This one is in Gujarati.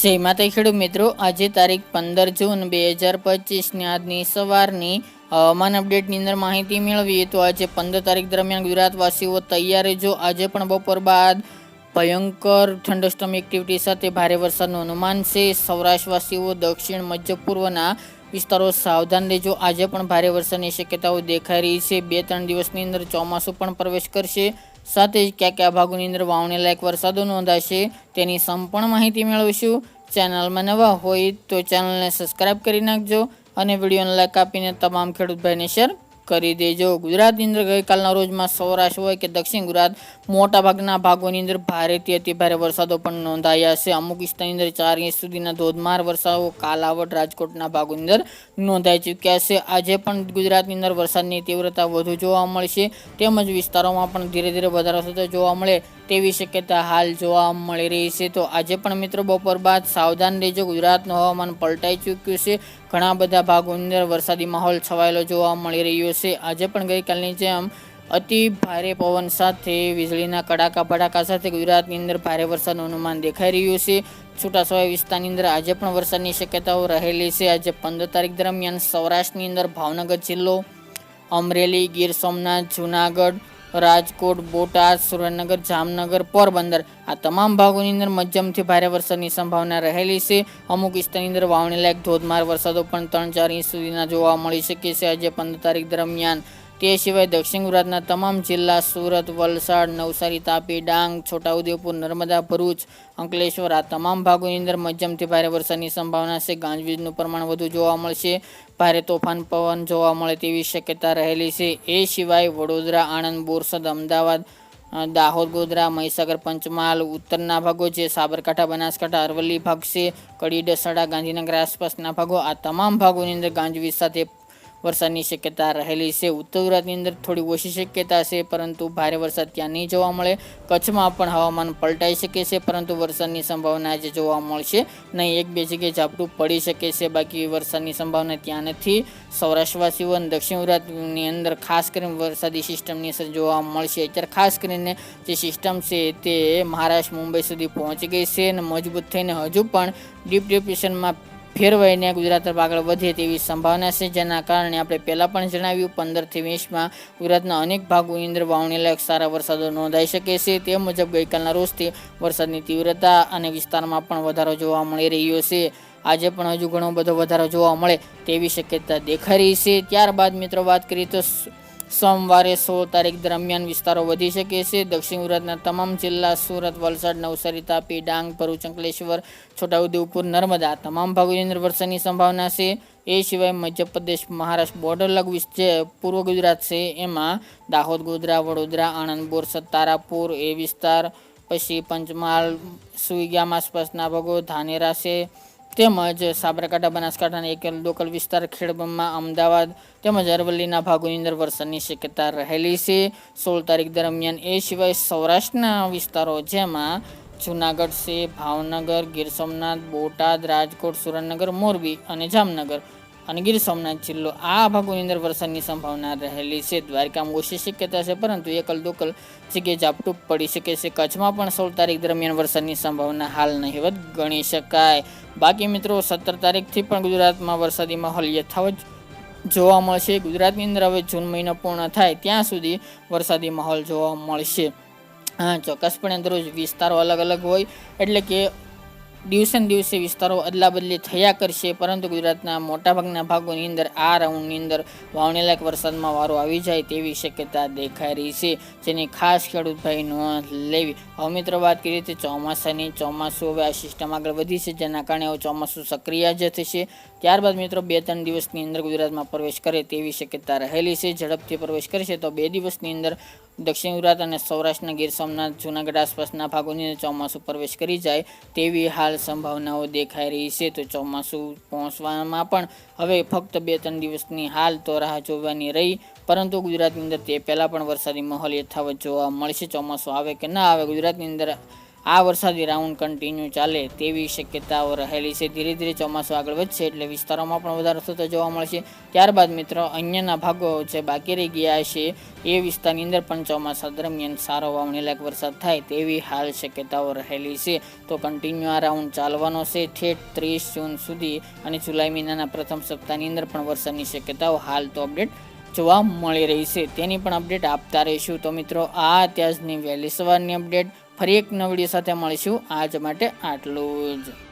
જય માતા ખેડૂત મિત્રો, આજે તારીખ પંદર જૂન બે હજાર પચીસની આજની સવારની હવામાન અપડેટની અંદર માહિતી મેળવીએ તો આજે પંદર તારીખ દરમિયાન ગુજરાતવાસીઓ તૈયાર જો આજે પણ બપોર બાદ ભયંકર થંડરસ્ટોમ એક્ટિવિટી સાથે ભારે વરસાદનું અનુમાન છે. સૌરાષ્ટ્રવાસીઓ દક્ષિણ મધ્ય પૂર્વના વિસ્તારો સાવધાન રહેજો. આજે પણ ભારે વરસાદની શક્યતાઓ દેખાઈ રહી છે. બે ત્રણ દિવસની અંદર ચોમાસું પણ પ્રવેશ કરશે. સાથે જ કયા કયા ભાગોની અંદર વાવણી લાયક વરસાદો નોંધાશે તેની સંપૂર્ણ માહિતી મેળવીશું. ચેનલમાં નવા હોય તો ચેનલને સબસ્ક્રાઇબ કરી નાખજો અને વિડીયોને લાઈક આપીને તમામ ખેડૂત ભાઈને શેર કરી દેજો. ગુજરાતની અંદર ગઈકાલના રોજમાં સૌરાષ્ટ્ર હોય કે દક્ષિણ ગુજરાત, મોટાભાગના ભાગોની અંદર ભારેથી અતિ ભારે વરસાદો પણ નોંધાયા છે. અમુક વિસ્તારની અંદર ચાર ઇંચ સુધીના ધોધમાર વરસાદો કાલાવડ, રાજકોટના ભાગોની અંદર નોંધાઈ ચૂક્યા છે. આજે પણ ગુજરાતની અંદર વરસાદની તીવ્રતા વધુ જોવા મળશે. તેમજ વિસ્તારોમાં પણ ધીરે ધીરે વધારો થતો જોવા મળે. તેવી શક્યતા હાલ જોવા મળી રહી છે. તો આજે પણ મિત્રો બપોર બાદ સાવધાન રહેજો. ગુજરાતનું હવામાન પલટાઈ ચૂક્યું છે. ઘણા બધા ભાગોની અંદર વરસાદી માહોલ છવાયેલો જોવા મળી રહ્યો છે. આજે પણ ગઈકાલની જેમ અતિ ભારે પવન સાથે, વીજળીના કડાકા ભડાકા સાથે ગુજરાતની અંદર ભારે વરસાદનું અનુમાન દેખાઈ રહ્યું છે. છૂટાછવાયા વિસ્તારની અંદર આજે પણ વરસાદની શક્યતાઓ રહેલી છે. આજે પંદર તારીખ દરમિયાન સૌરાષ્ટ્રની અંદર ભાવનગર જિલ્લો, અમરેલી, ગીર સોમનાથ, જુનાગઢ રાજકોટ, બોટાદ, સુરેન્દ્રનગર, જામનગર, પોરબંદર. આ તમામ ભાગોની અંદર મધ્યમથી ભારે વરસાદની સંભાવના રહેલી છે. અમુક વિસ્તારની અંદર વાવણી લાયક ધોધમાર વરસાદો પણ ત્રણ ચાર ઇંચ સુધીના જોવા મળી શકે છે. આજે પંદર તારીખ દરમિયાન તે સિવાય દક્ષિણ ગુજરાતના તમામ જિલ્લા સુરત, વલસાડ, નવસારી, તાપી, ડાંગ, છોટાઉદેપુર, નર્મદા, ભરૂચ, અંકલેશ્વર આ તમામ ભાગોની અંદર મધ્યમથી ભારે વરસાદની સંભાવના છે. ગાંજવીજનું પ્રમાણ વધુ જોવા મળશે. ભારે તોફાન, પવન જોવા મળે તેવી શક્યતા રહેલી છે. એ સિવાય વડોદરા, આણંદ, બોરસદ, અમદાવાદ દાહોદ, ગોધરા, મહીસાગર, પંચમહાલ, ઉત્તરના ભાગો જે સાબરકાંઠા, બનાસકાંઠા, અરવલ્લી ભાગ છે. કડી ડસડા ગાંધીનગર આસપાસના ભાગો આ તમામ ભાગોની અંદર ગાંજવીજ સાથે વરસાદની શક્યતા રહેલી છે. ઉત્તર ગુજરાતની અંદર થોડી ઓછી શક્યતા છે, પરંતુ ભારે વરસાદ ત્યાં નહીં જોવા મળે. કચ્છમાં પણ હવામાન પલટાઈ શકે છે, પરંતુ વરસાદની સંભાવના આજે જોવા મળશે. નહીં, એક બે જગ્યાએ ઝાપટું પડી શકે છે, બાકી વરસાદની સંભાવના ત્યાં નથી. સૌરાષ્ટ્રવાસીઓ અને દક્ષિણ ગુજરાતની અંદર ખાસ કરીને વરસાદી સિસ્ટમની અસર જોવા મળશે. અત્યારે ખાસ કરીને જે સિસ્ટમ છે તે મહારાષ્ટ્ર, મુંબઈ સુધી પહોંચી ગઈ છે અને મજબૂત થઈને હજુ પણ ડીપ ડિપ્રેશનમાં ફેરવાઈને ગુજરાત તરફ આગળ વધે તેવી સંભાવના છે. જેના કારણે આપણે પહેલાં પણ જણાવ્યું, પંદરથી વીસમાં ગુજરાતના અનેક ભાગોની અંદર વાવણી લાયક સારા વરસાદો નોંધાઈ શકે છે. તે મુજબ ગઈકાલના રોજથી વરસાદની તીવ્રતા અને વિસ્તારમાં પણ વધારો જોવા મળી રહ્યો છે. આજે પણ હજુ ઘણો બધો વધારો જોવા મળે તેવી શક્યતા દેખાઈ રહી છે. ત્યારબાદ મિત્રો વાત કરીએ તો સોમવારે સોળ તારીખ દરમિયાન વિસ્તારો વધી શકે છે. દક્ષિણ ગુજરાતના તમામ જિલ્લા સુરત, વલસાડ, નવસારી, તાપી, ડાંગ, ભરૂચ, અંકલેશ્વર, છોટાઉદેપુર, નર્મદા તમામ ભાગોની અંદર વરસાદની સંભાવના છે. એ સિવાય મધ્યપ્રદેશ, મહારાષ્ટ્ર, બોર્ડર લગ જે પૂર્વ ગુજરાત છે એમાં દાહોદ, ગોધરા, વડોદરા, આણંદ, બોરસદ, તારાપુર એ વિસ્તાર, પછી પંચમહાલ, સુઈગામ આસપાસના ભાગો, ધાનેરા છે. તેમજ સાબરકાંઠા બનાસકાંઠાના એક લોકલ વિસ્તાર ખેડબમાં અમદાવાદ તેમજ અરવલ્લીના ભાગોની અંદર વરસાદની શક્યતા રહેલી છે. સોળ તારીખ દરમિયાન એ સિવાય સૌરાષ્ટ્રના વિસ્તારો જેમાં જુનાગઢ છે, ભાવનગર, ગીર સોમનાથ, બોટાદ, રાજકોટ, સુરેન્દ્રનગર, મોરબી અને જામનગર અને ગીર સોમનાથ જિલ્લો આ ભાગોની અંદર વરસાદની સંભાવના રહેલી છે. દ્વારકામાં ઓછી શક્યતા છે, પરંતુ એકલ દોકલ જગ્યાએ ઝાપટું પડી શકે છે. કચ્છમાં પણ સોળ તારીખ દરમિયાન વરસાદની સંભાવના હાલ નહીવત ગણી શકાય. બાકી મિત્રો, સત્તર તારીખથી પણ ગુજરાતમાં વરસાદી માહોલ યથાવત જોવા મળશે. ગુજરાતની અંદર હવે જૂન મહિનો પૂર્ણ થાય ત્યાં સુધી વરસાદી માહોલ જોવા મળશે. હા, ચોક્કસપણે દરરોજ વિસ્તારો અલગ અલગ હોય, એટલે કે દિવસે દિવસે વિસ્તારો અદલાબદલી થયા કરશે, પરંતુ ગુજરાતના મોટાભાગના ભાગોની અંદર આ રાઉન્ડની અંદર વાવણી લાયક વરસાદમાં વારો આવી જાય તેવી શક્યતા દેખાઈ રહી છે, જેની ખાસ ખેડૂત ભાઈ નોંધ લેવી. હવે મિત્રો વાત કરીએ તો ચોમાસાની, ચોમાસું હવે આ સિસ્ટમ આગળ વધી છે, જેના કારણે હવે ચોમાસું સક્રિય જ થશે. ત્યારબાદ મિત્રો બે ત્રણ દિવસની અંદર ગુજરાતમાં પ્રવેશ કરે તેવી શક્યતા રહેલી છે, ઝડપથી પ્રવેશ કરશે તો બે દિવસની અંદર દક્ષિણ ગુજરાત અને સૌરાષ્ટ્રના ગીર સોમનાથ, જૂનાગઢ આસપાસના ભાગોની ચોમાસું પ્રવેશ કરી જાય તેવી હાલ સંભાવનાઓ દેખાઈ રહી છે. તો ચોમાસું પહોંચવામાં પણ હવે ફક્ત બે ત્રણ દિવસની હાલ તો રાહ જોવાની રહી, પરંતુ ગુજરાતની અંદર તે પહેલાં પણ વરસાદી માહોલ યથાવત જોવા મળશે. ચોમાસું આવે કે ના આવે, ગુજરાતની અંદર આ વરસાદી રાઉન્ડ કન્ટિન્યુ ચાલે તેવી શક્યતાઓ રહેલી છે. ધીરે ધીરે ચોમાસું આગળ વધશે એટલે વિસ્તારોમાં પણ વધારો થતો જોવા મળશે ત્યારબાદ મિત્રો, અન્યના ભાગો જે બાકી રહી ગયા છે, એ વિસ્તારની અંદર પણ ચોમાસા દરમિયાન સારો વાવણીલાયક વરસાદ થાય તેવી હાલ શક્યતાઓ રહેલી છે. તો કન્ટિન્યુ આ રાઉન્ડ ચાલવાનો છે. ઠેઠ ત્રીસ જૂન સુધી અને જુલાઈ મહિનાના પ્રથમ સપ્તાહની અંદર પણ વરસાદની શક્યતાઓ હાલ તો અપડેટ જોવા મળી રહી છે. તેની પણ અપડેટ આપતા રહીશું. તો મિત્રો, આ અત્યારની વહેલી સવારની અપડેટ ફરી એક નવડી સાથે મળીશું. આજ માટે આટલું જ.